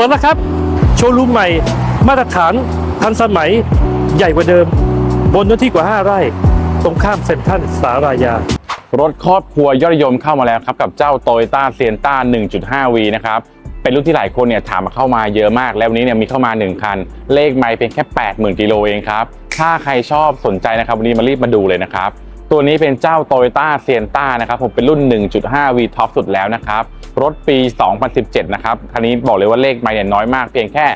ปิดแล้วครับ โชว์รูมใหม่ มาตรฐานทันสมัยใหญ่กว่าเดิม บนเนื้อที่กว่า 5 ไร่ ตรงข้ามเซ็นทรัลสารายา รถครอบครัวยอดนิยมเข้ามาแล้วครับ กับเจ้า Toyota s i e n t a 1.5V นะครับเป็นรุ่นที่หลายคนเนี่ยถามมาเข้ามาเยอะมาก แล้ววันนี้เนี่ยมีเข้ามา 1 คัน เลขไม่เพียงแค่ 80,000กิโลเองครับ ถ้าใครชอบสนใจนะครับ วันนี้มารีบมาดูเลยนะครับ ตัวนี้เป็นเจ้า Toyota s i e n t a นะครับผมเป็นรุ่น 1.5V ท็อปสุดแล้วนะครับ รถปี 2017 นะครับ คันนี้บอกเลยว่าเลขไม่เนี่ยน้อยมากเพียงแค่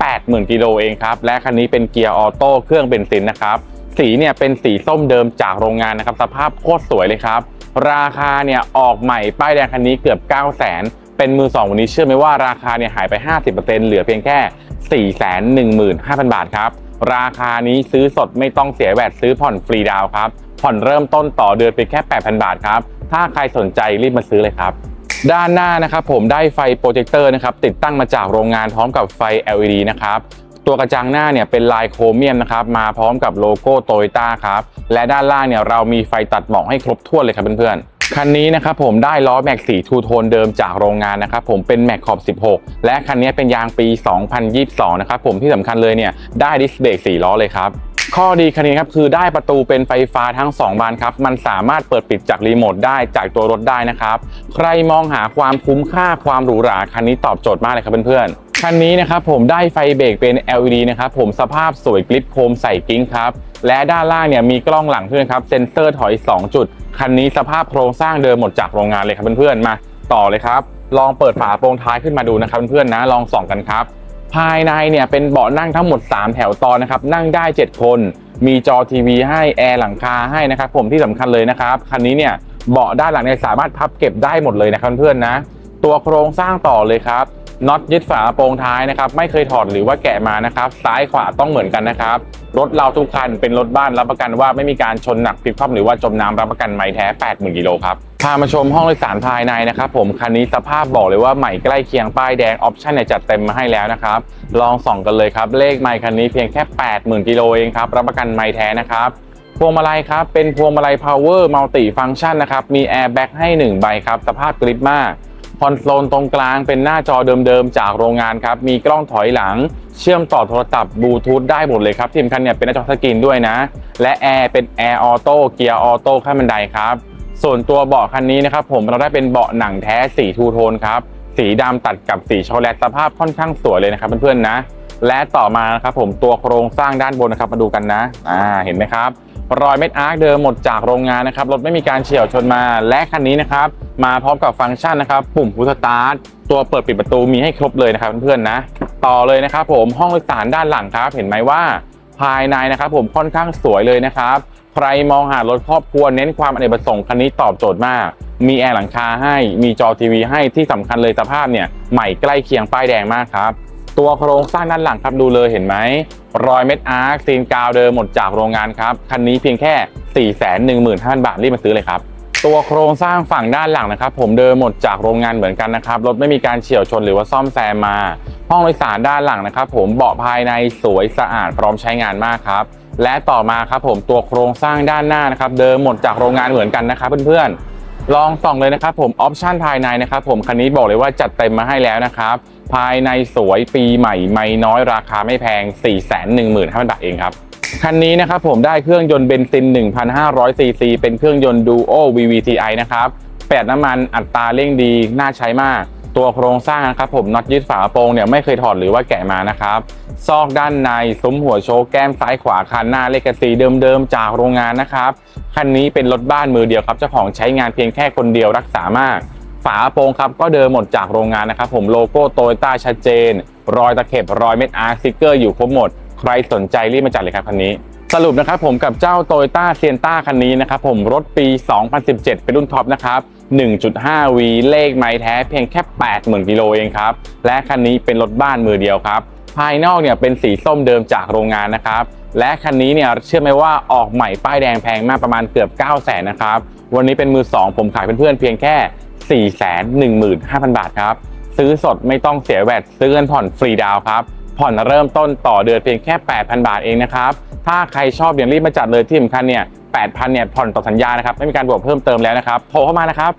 80,000 กิโลเองครับ และคันนี้เป็นเกียร์ออโต้เครื่องเบนซินนะครับ สีเนี่ยเป็นสีส้มเดิมจากโรงงานนะครับ สภาพโคตรสวยเลยครับ ราคาเนี่ยออกใหม่ป้ายแดงคันนี้เกือบ 9 0 0 0 0 0เป็นมือสองวันนี้เชื่อไหมว่าราคาเนี่ยหายไป 50%เหลือเพียงแค่ 415,000 บาทครับ ราคานี้ซื้อสดไม่ต้องเสียแวดซื้อผ่อนฟรีดาวครับ ผ่อนเริ่มต้นต่อเดือนเพียงแค่ 8,000 บาทครับ ถ้าใครสนใจรีบมาซื้อเลยครับด้านหน้านะครับผมได้ไฟโปรเจคเตอร์นะครับติดตั้งมาจากโรงงานพร้อมกับไฟ LED นะครับตัวกระจังหน้าเนี่ยเป็นลายโครเมียมนะครับมาพร้อมกับโลโก้โตโยต้าครับและด้านล่างเนี่ยเรามีไฟตัดหมอกให้ครบถ้วนเลยครับเพื่อนๆคันนี้นะครับผมได้ล้อแม็กสีทูโทนเดิมจากโรงงานนะครับผมเป็นแม็กขอบ 16 และคันนี้เป็นยางปี 2022 นะครับผมที่สำคัญเลยเนี่ยได้ดิสเบรก4ล้อเลยครับ ข้อดีคันนี้ครับคือได้ประตูเป็นไฟฟ้าทั้ง 2 บานครับ มันสามารถเปิดปิดจากรีโมทได้จากตัวรถได้นะครับ ใครมองหาความคุ้มค่าความหรูหราคันนี้ตอบโจทย์มากเลยครับเพื่อนๆคันนี้นะครับผมได้ไฟเบรกเป็น LED นะครับผมสภาพสวยกริปโคมใส่กิ้งครับและด้านล่างเนี่ยมีกล้องหลังด้วยครับเซ็นเซอร์ถอย 2 จุด คันนี้สภาพโครงสร้างเดิมหมดจากโรงงานเลยครับเพื่อนๆมา ต่อเลยครับ ลองเปิดฝาโปรงท้ายขึ้นมาดูนะครับเพื่อนๆนะลองส่องกันครับ ภายในเนี่ยเป็นเบาะนั่งทั้งหมด 3 แถวตอนนะครับ นั่งได้ 7 คน มีจอทีวีให้แอร์หลังคาให้นะครับผมที่สำคัญเลยนะครับ คันนี้เนี่ยเบาะด้านหลังเนี่ยสามารถพับเก็บได้หมดเลยนะครับเพื่อนๆนะ ตัวโครงสร้างต่อเลยครับ น็อตยึดฝาโปรงท้ายนะครับไม่เคยถอดหรือว่าแกะมานะครับซ้ายขวาต้องเหมือนกันนะครับรถเราทุกคันเป็นรถบ้านรับประกันว่าไม่มีการชนหนักพลิกคว่ำหรือว่าจมน้ำรับประกันไม่แท้ 80,000กิโลครับพามาชมห้องโดยสารภายในนะครับผมคันนี้สภาพบอกเลยว่าใหม่ใกล้เคียงป้ายแดงออปชั่นเนี่ยจัดเต็มมาให้แล้วนะครับลองส่องกันเลยครับเลขไมค์คันนี้เพียงแค่ 80,000กิโลเองครับรับประกันไม่แท้นะครับพวงมาลัยครับเป็นพวงมาลัย power multi function นะครับมีแอร์แบ็กให้ 1 ใบครับสภาพกริปมาก คอนโซลตรงกลางเป็นหน้าจอเดิมๆ จากโรงงานครับ มีกล้องถอยหลัง เชื่อมต่อโทรศัพท์บลูทูธได้หมดเลยครับ ที่สำคัญเนี่ยเป็นหน้าจอสกรีนด้วยนะ และแอร์เป็นแอร์ออโต้เกียร์ออโต้ขั้นบันไดครับ ส่วนตัวเบาะคันนี้นะครับผมเราได้เป็นเบาะหนังแท้สีทูโทนครับ สีดำตัดกับสีช็อกโกแลตสภาพค่อนข้างสวยเลยนะครับเพื่อนๆนะ และต่อมานะครับผมตัวโครงสร้างด้านบนนะครับมาดูกันนะ อ่าเห็นไหมครับ รอยเม็ดอาร์คเดิมหมดจากโรงงานนะครับรถไม่มีการเฉี่ยวชนมาและคันนี้นะครับมาพร้อมกับฟังก์ชันนะครับ ปุ่มพุทสตาร์ทตัวเปิดปิดประตูมีให้ครบเลยนะครับเพื่อนๆนะ ต่อเลยนะครับผมห้องโดยสารด้านหลังครับ เห็นไหมว่าภายในนะครับผมค่อนข้างสวยเลยนะครับ ใครมองหารถครอบครัวเน้นความอเนกประสงค์คันนี้ตอบโจทย์มาก มีแอร์หลังคาให้มีจอทีวีให้ที่สำคัญเลยสภาพเนี่ยใหม่ใกล้เคียงป้ายแดงมากครับ ตัวโครงสร้างด้านหลังครับดูเลยเห็นไหมรอยเม็ดอาร์คซีนกาวเดิมหมดจากโรงงานครับคันนี้เพียงแค่ 415,000 บาทรีบมาซื้อเลยครับ ตัวโครงสร้างฝั่งด้านหลังนะครับ ผมเดิมหมดจากโรงงานเหมือนกันนะครับรถไม่มีการเฉี่ยวชนหรือว่าซ่อมแซมมา ห้องโดยสารด้านหลังนะครับ ผมเบาะภายในสวยสะอาดพร้อมใช้งานมากครับและต่อมาครับผมตัวโครงสร้างด้านหน้านะครับ เดิมหมดจากโรงงานเหมือนกันนะครับเพื่อนๆลองส่องเลยนะครับผมออปชันภายในนะครับผมคันนี้บอกเลยว่าจัดเต็มมาให้แล้วนะครับ ภายในสวยปีใหม่ไม่น้อยราคาไม่แพง 415,000บาทเองครับ คันนี้นะครับผมได้เครื่องยนต์เบนซิน 1,500 ซีซี เป็นเครื่องยนต์ Duo VVTi นะครับแปดน้ำมันอัตราเร่งดีน่าใช้มาก ตัวโครงสร้างนะครับผมน็อตยึดฝาโปรงเนี่ยไม่เคยถอดหรือว่าแกะมานะครับ ซอกด้านในซุ้มหัวโชว์แก้มซ้ายขวาคันหน้าเลกสีเดิมๆจากโรงงานนะครับคันนี้เป็นรถบ้านมือเดียวครับเจ้าของใช้งานเพียงแค่คนเดียวรักษามาก ฝาโปรงครับก็เดิมหมดจากโรงงานนะครับผมโลโก้โตโยต้าชัดเจน รอยตะเข็บรอยเม็ดอาร์สติกเกอร์อยู่ครบหมด ใครสนใจรีบมาจัดเลยครับคันนี้ สรุปนะครับผมกับเจ้า t o y ต้าเซียนต้าคันนี้นะครับผมรถปี 2017 เป็นรุ่นท็อปนะครับ 1.5V เลขไม้แท้เพียงแค่ 80,000กิโลเองครับและคันนี้เป็นรถบ้านมือเดียวครับภายนอกเนี่ยเป็นสีส้มเดิมจากโรงงานนะครับและคันนี้เนี่ยเชื่อไหมว่าออกใหม่ป้ายแดงแพงมากประมาณเกือบ 9 0 0 0 0นนะครับวันนี้เป็นมือ 2 ผมขายเพื่อนๆเพียงแค่ 415,000 บาทครับ ซื้อสดไม่ต้องเสียแวดซื้อเงินผ่อนฟรีดาวครับ ผ่อนเริ่มต้นต่อเดือนเพียงแค่ 8,000 บาทเองนะครับ ถ้าใครชอบอย่างรีบมาจัดเลยที่สำคัญเนี่ย 8,000 เนี่ยผ่อนต่อสัญญานะครับ ไม่มีการบวกเพิ่มเติมแล้วนะครับ โทรเข้ามานะครับ